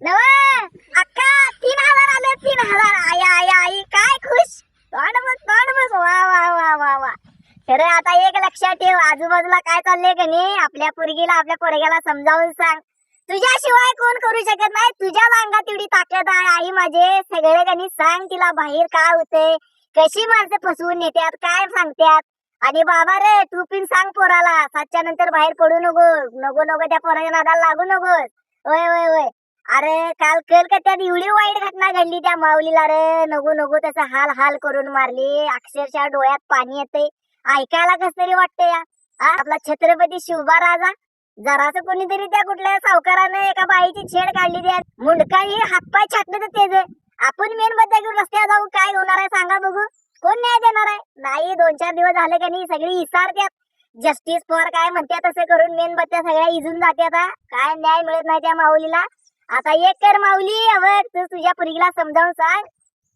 अक्का तीन हजार आले तीन हजार. आई आई आई काय खुश? तोंड बस तोंड बस वा वा वा वा वा. खरं आता एक लक्षात ठेव आजूबाजूला काय चाललंय का नाही? आपल्या पोरगीला आपल्या पोरग्याला समजावून सांग. तुझ्याशिवाय कोण करू शकत नाही? तुझ्या अंगात तेवढी ताकद आहे आई माझे. सगळे गणी सांग तिला बाहेर काय होते? कशी माणसं फसवून नेत्यात? काय सांगत्यात? आणि बाबा रे तू पिन सांग पोराला. सातच्या नंतर बाहेर पडू नको. नको नको त्या पोराच्या नादाला लागू नको होय होय होय. अरे काल कलकत्त्यात एवढी वाईट घटना घडली त्या माऊलीला? रे नगो नगो त्याचा हाल हाल करून मारली. अक्षरशः डोळ्यात पाणी येते ऐकायला कस तरी वाटतंय या. हा? आपला छत्रपती शिवबा राजा? जरासं कोणीतरी त्या कुठल्या सावकारानं एका बाईची छेड काढली त्या. मुंडकाही हातपाय छाटले तर तेच आपण मेन बद्दल घेऊन रस्त्यावर जाऊ काय होणार आहे सांगा बघू. कोण न्याय देणार आहे? नाही दोन चार दिवस झाले का नाही सगळी इसारत्यात. जस्टिस फॉर काय म्हणतात तसं करून मेन बत्त्या सगळ्या इजून जात्यात काय न्याय मिळत नाही त्या माऊलीला? आता एक कर माऊली अवघ तू तुझ्या पुरीला समजावून सांग.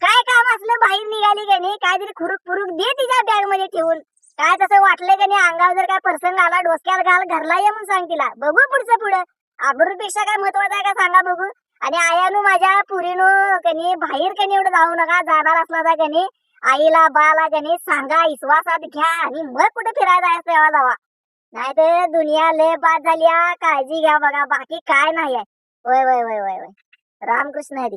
काय काम असलं बाहेर निघाली का नाही काहीतरी खुरुक फुरुक दे तिच्या बॅगमध्ये ठेवून. काय तसं वाटलं का नाही अंगावर जर काय प्रसंग आला डोसक्याला घाल घरला ये म्हणून सांग तिला. बघू पुढचं पुढं. आबरूपेक्षा काय महत्वाचं आहे का सांगा बघू. आणि आयानु माझ्या पुरीनो कनी बाहेर कनी एवढं जाऊ नका जाणार असला तर कनी आईला बाला कनी सांगा विश्वासात घ्या आणि मग कुठे फिरायला जायचं तेव्हा जावा. नाही तर दुनिया लय बाद झाली काळजी घ्या बघा बाकी काय नाही आहे. वय वय वय वय वय. रामकृष्ण हरी.